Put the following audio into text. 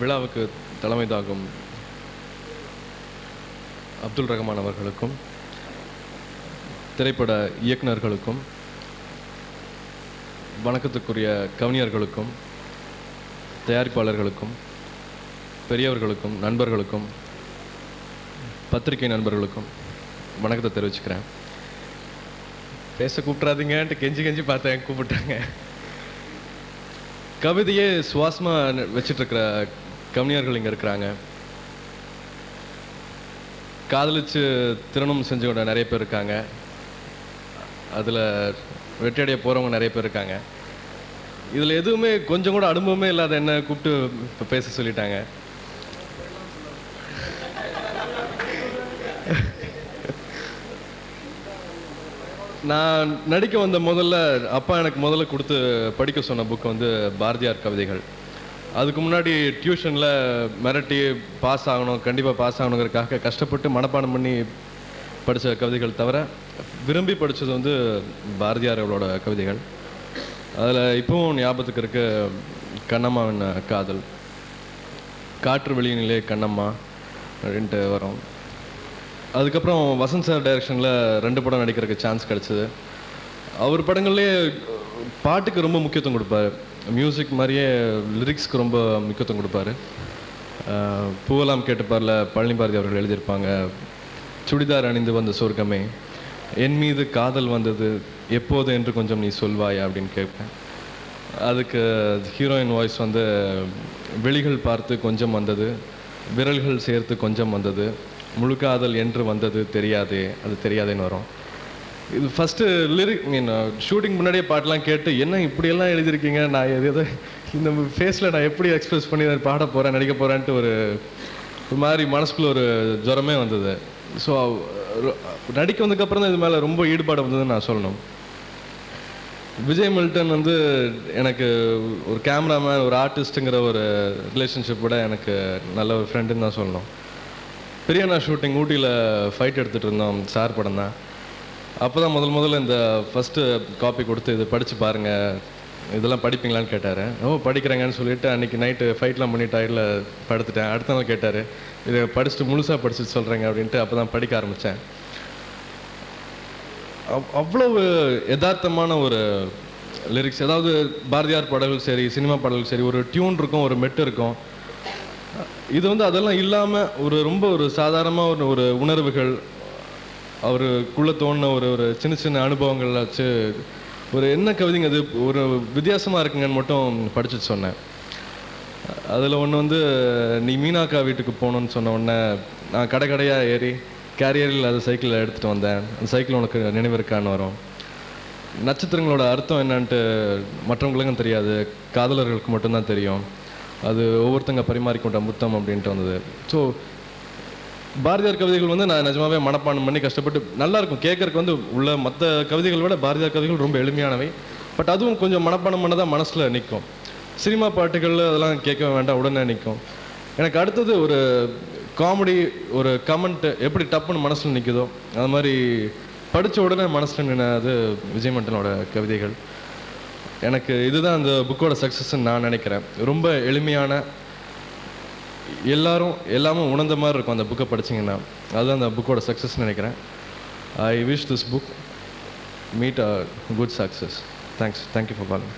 விழாவுக்கு தலைமை தாகும் அப்துல் ரஹ்மான் அவர்களுக்கும் திரைப்பட இயக்குனர்களுக்கும் வணக்கத்துக்குரிய கவிஞர்களுக்கும் தயாரிப்பாளர்களுக்கும் பெரியவர்களுக்கும் நண்பர்களுக்கும் பத்திரிகை நண்பர்களுக்கும் வணக்கத்தை தெரிவிச்சுக்கிறேன். பேச கூப்பிட்றாதீங்கன்ட்டு கெஞ்சி கெஞ்சி பார்த்தேன் கூப்பிட்டாங்க. கவிதையே சுவாசமாக வச்சுட்டு இருக்கிற கவிஞர்கள் இங்கே இருக்கிறாங்க. காதலிச்சு திருமணம் செஞ்சவங்க நிறைய பேர் இருக்காங்க. அதில் வெற்றியடைய போகிறவங்க நிறைய பேர் இருக்காங்க. இதில் எதுவுமே கொஞ்சம் கூட அனுபவமே இல்லாத என்ன கூப்பிட்டு இப்போ பேச சொல்லிட்டாங்க? நான் நடிக்க வந்த முதல்ல அப்பா எனக்கு முதல்ல கொடுத்து படிக்க சொன்ன புக் வந்து பாரதியார் கவிதைகள். அதுக்கு முன்னாடி டியூஷனில் மிரட்டி பாஸ் ஆகணும் கண்டிப்பாக பாஸ் ஆகணுங்கிறதுக்காக கஷ்டப்பட்டு மனப்பாடம் பண்ணி படித்த கவிதைகள் தவிர விரும்பி படித்தது வந்து பாரதியார் அவளோட கவிதைகள். அதில் இப்பவும் ஞாபகத்துக்கு இருக்க கண்ணம்மாவின் காதல். காற்று வெளியினிலே கண்ணம்மா அப்படின்ட்டு வரும். அதுக்கப்புறம் வசந்த் சார் டைரக்ஷனில் ரெண்டு படம் நடிக்கிறதுக்கு சான்ஸ் கிடச்சிது. அவர் படங்கள்லேயே பாட்டுக்கு ரொம்ப முக்கியத்துவம் கொடுப்பாரு. மியூசிக் மாதிரியே லிரிக்ஸ்க்கு ரொம்ப முக்கியத்துவம் கொடுப்பாரு. அஹ் பூவெல்லாம் கேட்டுப்பார்ல பழனி பாரதி அவர்கள் எழுதியிருப்பாங்க. சுடிதார் அணிந்து வந்த சொர்க்கமே என் மீது காதல் வந்தது எப்போது என்று கொஞ்சம் நீ சொல்வாயா அப்படின்னு கேட்பேன். அதுக்கு ஹீரோயின் வாய்ஸ் வந்து வெளிகள் பார்த்து கொஞ்சம் வந்தது விரல்கள் சேர்த்து கொஞ்சம் வந்தது முழுக்காதல் என்று வந்தது தெரியாது அது தெரியாதேன்னு வரும். இது ஃபஸ்ட்டு லிரிக் மீன் ஷூட்டிங் முன்னாடியே பாட்டெலாம் கேட்டு என்ன இப்படியெல்லாம் எழுதியிருக்கீங்க? நான் எது எதோ இந்த ஃபேஸில் நான் எப்படி எக்ஸ்பிரஸ் பண்ணி பாட போகிறேன் நடிக்க போகிறேன்ட்டு ஒரு ஒரு மாதிரி மனசுக்குள்ள ஒரு ஜுரமே வந்தது. ஸோ நடிக்க வந்ததுக்கப்புறம் தான் இது மேலே ரொம்ப ஈடுபாடு வந்ததுன்னு நான் சொல்லணும். விஜய் மில்டன் வந்து எனக்கு ஒரு கேமராமேன் ஒரு ஆர்டிஸ்ட்டுங்கிற ஒரு ரிலேஷன்ஷிப் விட எனக்கு நல்ல ஒரு ஃப்ரெண்டுன்னு தான் சொல்லணும். பெரியண்ணா ஷூட்டிங் ஊட்டியில் ஃபைட் எடுத்துகிட்டு இருந்தோம் சார் படம் தான். அப்போ தான் முதல் முதல்ல இந்த ஃபஸ்ட்டு காப்பி கொடுத்து இது படித்து பாருங்கள் இதெல்லாம் படிப்பீங்களான்னு கேட்டார். ஓ படிக்கிறாங்கன்னு சொல்லிட்டு அன்றைக்கி நைட்டு ஃபைட்லாம் பண்ணி டயர்டில் படுத்துட்டேன். அடுத்த நாள் கேட்டார் இதை படிச்சுட்டு முழுசாக படிச்சுட்டு சொல்கிறேங்க அப்படின்ட்டு அப்போ தான் படிக்க ஆரம்பித்தேன் அவ் அவ்வளவு யதார்த்தமான ஒரு லிரிக்ஸ் ஏதாவது பாரதியார் பாடல்கள் சரி சினிமா பாடல்கள் சரி ஒரு டியூன் இருக்கும் ஒரு மெட்டு இருக்கும். இது வந்து அதெல்லாம் இல்லாமல் ஒரு ரொம்ப ஒரு சாதாரணமாக ஒரு ஒரு உணர்வுகள் அவருக்குள்ளே தோணின ஒரு ஒரு சின்ன சின்ன அனுபவங்கள் வச்சு ஒரு என்ன கவிதைங்க அது? ஒரு வித்தியாசமாக இருக்குங்கன்னு மட்டும் படிச்சுட்டு சொன்னேன். அதில் ஒன்று வந்து நீ மீனாக்கா வீட்டுக்கு போகணுன்னு சொன்ன உடனே நான் கடை கடையாக ஏறி கேரியரில் அது சைக்கிளில் எடுத்துகிட்டு வந்தேன். அந்த சைக்கிள் உனக்கு நினைவு இருக்கான்னு வரும். நட்சத்திரங்களோட அர்த்தம் என்னன்ட்டு மற்றவங்களுக்கும் தெரியாது. காதலர்களுக்கு மட்டும்தான் தெரியும். அது ஒவ்வொருத்தங்க பரிமாறிக்கொண்ட முத்தம் அப்படின்ட்டு வந்தது. ஸோ பாரதியார் கவிதைகள் வந்து நான் நிஜமாவே மனப்பாடம் பண்ணி கஷ்டப்பட்டு நல்லா இருக்கும். கேட்கறக்கு வந்து உள்ள மற்ற கவிதைகளை விட பாரதியார் கவிதைகள் ரொம்ப எளிமையானவை. பட் அதுவும் கொஞ்சம் மனப்பாடம் பண்ண தான் மனசில் நிற்கும் சினிமா பாட்டுகள் அதெல்லாம் கேட்க வேண்டாம் உடனே நிற்கும் எனக்கு அடுத்தது ஒரு காமெடி ஒரு கமெண்ட் எப்படி டப்புன்னு மனசில் நிற்குதோ அது மாதிரி படித்த உடனே மனசில் நின்னது விஜய் மண்டனோட கவிதைகள். எனக்கு இதுதான் அந்த புக்கோட சக்ஸஸ்ன்னு நான் நினைக்கிறேன். ரொம்ப எளிமையான எல்லாரும் எல்லாமே உணர்ந்த மாதிரி இருக்கும் அந்த புக்கை படிச்சீங்கன்னா. அதுதான் அந்த புக்கோட சக்ஸஸ்ன்னு நினைக்கிறேன். I wish this book meet a good success thanks thank you for calling